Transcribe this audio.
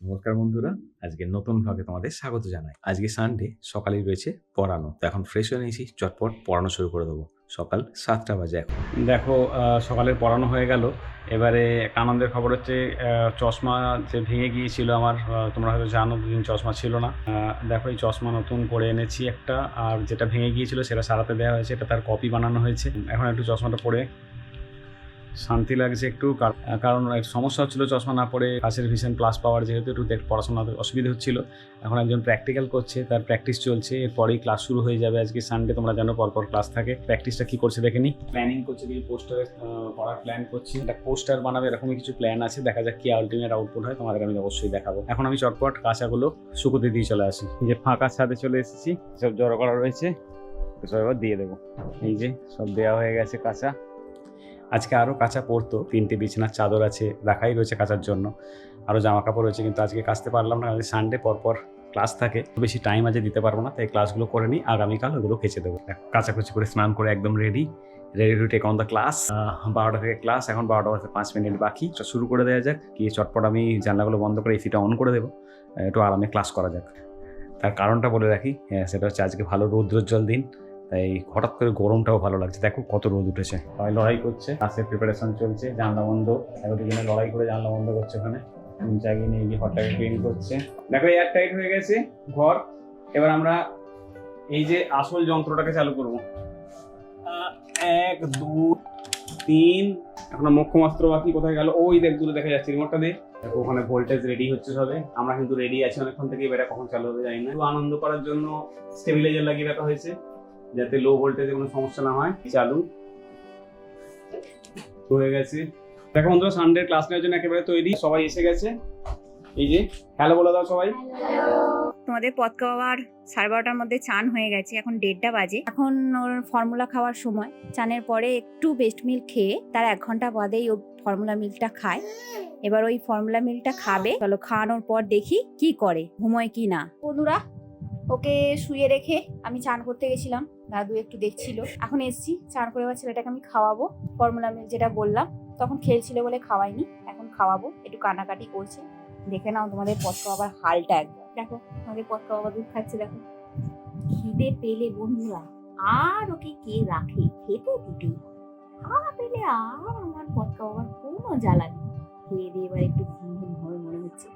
নমস্কার বন্ধুরা, আজকে নতুন ভাগে তোমাদের স্বাগত জানাই। আজকে সানডে সকালেই রয়েছে পড়ানো। তো এখন ফ্রেশ হয়ে নিয়েছি, চটপট পড়ানো শুরু করে দেবো। সকাল সাতটা বাজে এখন। দেখো সকালের পড়ানো হয়ে গেল। এবারে এক আনন্দের খবর হচ্ছে চশমা যে ভেঙে গিয়েছিল আমার তোমরা হয়তো জানো, দুদিন চশমা ছিল না। দেখো, এই চশমা নতুন করে এনেছি একটা, আর যেটা ভেঙে গিয়েছিল সেটা সারাতে দেওয়া হয়েছে, এটা তার কপি বানানো হয়েছে। এখন একটু চশমাটা পরে শান্তি লাগছে একটু কারণ এক সমস্যা হচ্ছিল চশমা না পড়ে কাছের ভিশন প্লাস পাওয়ার যেহেতু একটু দেখ- পড়াশোনাতে অসুবিধা হচ্ছিল। এখন একজন প্র্যাকটিক্যাল করছে তার প্র্যাকটিস চলছে এরপরেই ক্লাস শুরু হয়ে যাবে। আজকে সানডে তোমরা জানো পরপর ক্লাস থাকে। প্র্যাকটিসটা কি করছে দেখে নি? প্ল্যানিং করছে কিছু পোস্টারে পড়ার প্ল্যান করছি। একটা পোস্টার বানাবে এরকমই কিছু প্ল্যান আছে। দেখা যাক কি আলটিমেট আউটপুট হয় তোমাদের আমি অবশ্যই দেখাবো। এখন আমি চটপট কাঁচাগুলো শুকোতে দিয়ে চলে আসি। এই যে ফাঁকা ছাদে চলে এসেছি সব জড়ো করা রয়েছে। সব এবার দিয়ে দেবো। এই যে সব দেওয়া হয়ে গেছে কাঁচা। আজকে আরও কাঁচা পড়তো তিনটে বিছানার চাদর আছে রাখাই রয়েছে কাচার জন্য। আরও জামা কাপড় রয়েছে কিন্তু আজকে কাচতে পারলাম না সানডে পরপর ক্লাস থাকে বেশি টাইম আজকে দিতে পারব না তাই ক্লাসগুলো করে নিই আগামীকাল ওগুলো কেচে দেবো। কাচাকুচি করে স্নান করে একদম ready ready to take on the class বারোটা থেকে ক্লাস এখন বারোটা বাজতে পাঁচ মিনিট বাকি শুরু করে দেওয়া যাক কি চটপট আমি জানলাগুলো বন্ধ করে এসিটা অন করে দেবো একটু আরামে ক্লাস করা যাক। তার কারণটা বলে রাখি হ্যাঁ, সেটা হচ্ছে আজকে ভালো রৌদ্রোজ্জ্বল দিন তাই হঠাৎ করে গরমটাও ভালো লাগছে। দেখো কত রোদ উঠেছে। সবাই লড়াই করছে ক্লাসের প্রিপারেশন চলছে, জানলা বন্ধ। দুজনে লড়াই করে জানলা বন্ধ করছে ওখানে। জাগিয়ে নিয়ে গিয়ে ঘরটাকে ক্লিন করছে। দেখো এয়ার টাইট হয়ে গেছে ঘর। এবার আমরা এই যে আসল যন্ত্রটাকে চালু করব। এক দুই তিন। এখনও মুখ্যমাস্ত্র বাকি কোথায় গেল? ওই দেখ, দূরে দেখা যাচ্ছে রিমোটটা দে। দেখো, ওখানে ভোল্টেজ রেডি হচ্ছে সবে। আমরা কিন্তু রেডি আছি অনেকক্ষণ থেকে, এবার কখন চালু হবে জানি না। আনন্দ করার জন্য স্টেবিলাইজার লাগিয়ে রাখা হয়েছে। যাতে লো ভোল্টেজে কোনো সমস্যা না হয়, চালু হয়ে গেছে। দেখো বন্ধুরা সানডে ক্লাস নেওয়ার জন্য একেবারে তৈরি, সবাই এসে গেছে। এই যে হ্যালো বলে দাও সবাই। তোমাদের পথ খাওয়ার সাড়ে বারোটার মধ্যে চান হয়ে গেছে, এখন দেড়টা বাজে। এখন ওর ফর্মুলা খাওয়ার সময়, চানের পরে একটু বেস্ট মিল্ক খেয়ে, তার এক ঘণ্টা বাদেই ও ফর্মুলা মিল্কটা খায়। এবার ওই ফর্মুলা মিল্কটা খাবে, চলো খাওয়ানোর পর দেখি কি করে, ঘুমোয় কি না। বন্ধুরা, ওকে শুয়ে রেখে আমি চান করতে গেছিলাম। দাদু একটু দেখছিল। এখন এসছি, চান করে এবার ছেলেটাকে আমি খাওয়াবো। ফর্মুলা মিল্ক যেটা বললাম, তখন খেলছিল বলে খাওয়াইনি, এখন খাওয়াবো। একটু কানাকাটি করছে। দেখে নাও তোমাদের পথ খাওয়াবার হালটা একদম। দেখো, তোমাদের পথ খাওয়া দুধ খাচ্ছে, দেখো। খিদে পেলে বন্ধুরা, আর ওকে কে রাখে? খেতে দিতে খাওয়া পেলে আর আমার পথ খাওয়াবার কোনো জ্বালা নেই। খেয়ে দিয়ে এবার একটু ঘুম ঘুম হবে মনে হচ্ছে।